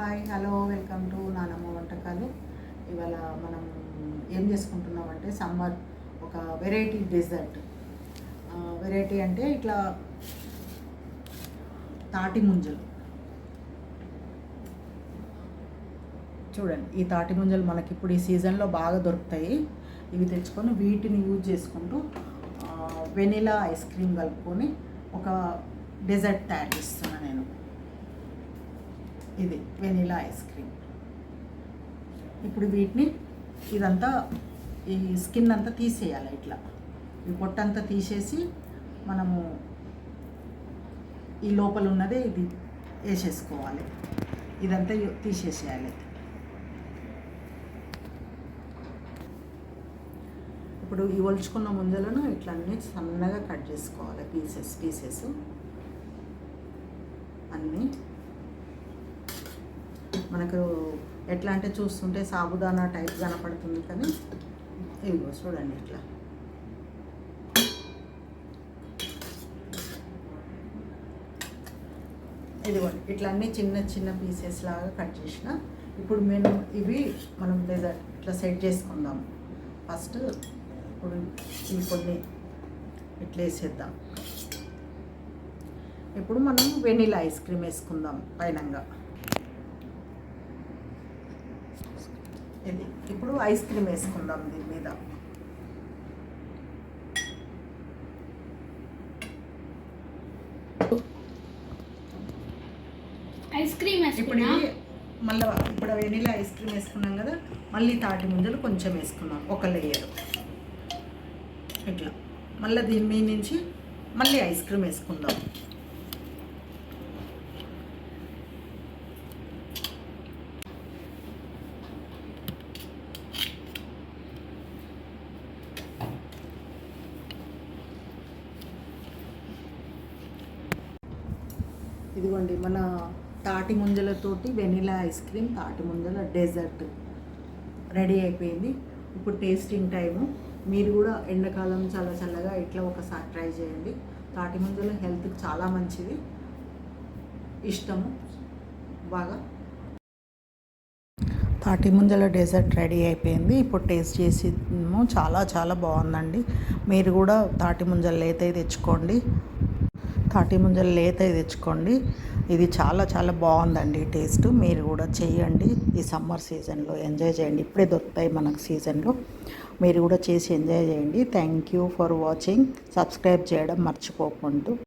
Hi hello welcome to నానమ్మ వంటకాలు. ఇవాళ మనం ఏం చేసుకుంటున్నామంటే సమ్మర్ ఒక వెరైటీ డెజర్ట్. వెరైటీ అంటే ఇట్లా తాటి ముంజలు. చూడండి ఈ తాటి ముంజలు మనకి ఇప్పుడు ఈ సీజన్లో బాగా దొరుకుతాయి. ఇవి తెచ్చుకొని వీటిని యూజ్ చేసుకుంటూ వెనిలా ఐస్ క్రీమ్ కలుపుకొని ఒక డెజర్ట్ తయారు చేస్తున్నాను నేను. ఇది వెనీలా ఐస్ క్రీమ్. ఇప్పుడు వీటిని ఇదంతా ఈ స్కిన్ అంతా తీసేయాలి ఇట్లా. ఈ పొట్టంతా తీసేసి మనము ఈ లోపల ఉన్నదే ఇది వేసేసుకోవాలి. ఇదంతా తీసేసేయాలి. ఇప్పుడు ఈ ఒలుచుకున్న ముంజలను ఇట్లా అన్నీ సన్నగా కట్ చేసుకోవాలి. Pieces pieces. అన్నీ మనకు ఎట్లా అంటే చూస్తుంటే సాబుదానా టైప్ కనపడుతుంది కానీ ఇదిగో చూడండి ఇట్లా. ఇదిగోండి ఇట్లా అన్ని చిన్న చిన్న పీసెస్ లాగా కట్ చేసిన. ఇప్పుడు మేము ఇవి మనం డెజర్ట్ ఇట్లా సెట్ చేసుకుందాం. ఫస్ట్ ఇప్పుడు ఇవి కొన్ని ఇట్లా వేసేద్దాం. ఇప్పుడు మనం వెనీలా ఐస్ క్రీమ్ వేసుకుందాం పైనంగా. ఇది. ఇప్పుడు ఐస్ క్రీమ్ వేసుకుందాం దీని మీద. ఐస్ క్రీమ్ ఇప్పుడు మళ్ళీ ఇప్పుడు వెనిలా ఐస్ క్రీమ్ వేసుకున్నాం కదా మళ్ళీ తాటి ముంజలు కొంచెం వేసుకున్నాం ఒక లేయర్ ఇట్లా. మళ్ళీ దీని మీద నుంచి మళ్ళీ ఐస్ క్రీమ్ వేసుకుందాం. ఇదిగోండి మన తాటి ముంజలతోటి వెనిలా ఐస్ క్రీమ్ తాటి ముంజల డెజర్ట్ రెడీ అయిపోయింది. ఇప్పుడు టేస్టింగ్ టైము మీరు కూడా ఎండాకాలం చాలా చల్లగా ఇట్లా ఒకసారి ట్రై చేయండి. తాటి ముంజలు హెల్త్కి చాలా మంచిది. ఇష్టము. బాగా. తాటి ముంజల డెజర్ట్ రెడీ అయిపోయింది. ఇప్పుడు టేస్ట్ చేసి చాలా చాలా బాగుందండి. మీరు కూడా తాటి ముంజలు అయితే తెచ్చుకోండి. తాటి ముంజలు లేత తెచ్చుకోండి. ఇది చాలా చాలా బాగుందండి టేస్ట్. మీరు కూడా చేయండి. ఈ సమ్మర్ సీజన్లో ఎంజాయ్ చేయండి. ఇప్పుడే దొరుకుతాయి మనకు సీజన్లో. మీరు కూడా చేసి ఎంజాయ్ చేయండి. Thank you for watching. Subscribe చేయడం మర్చిపోకుండా.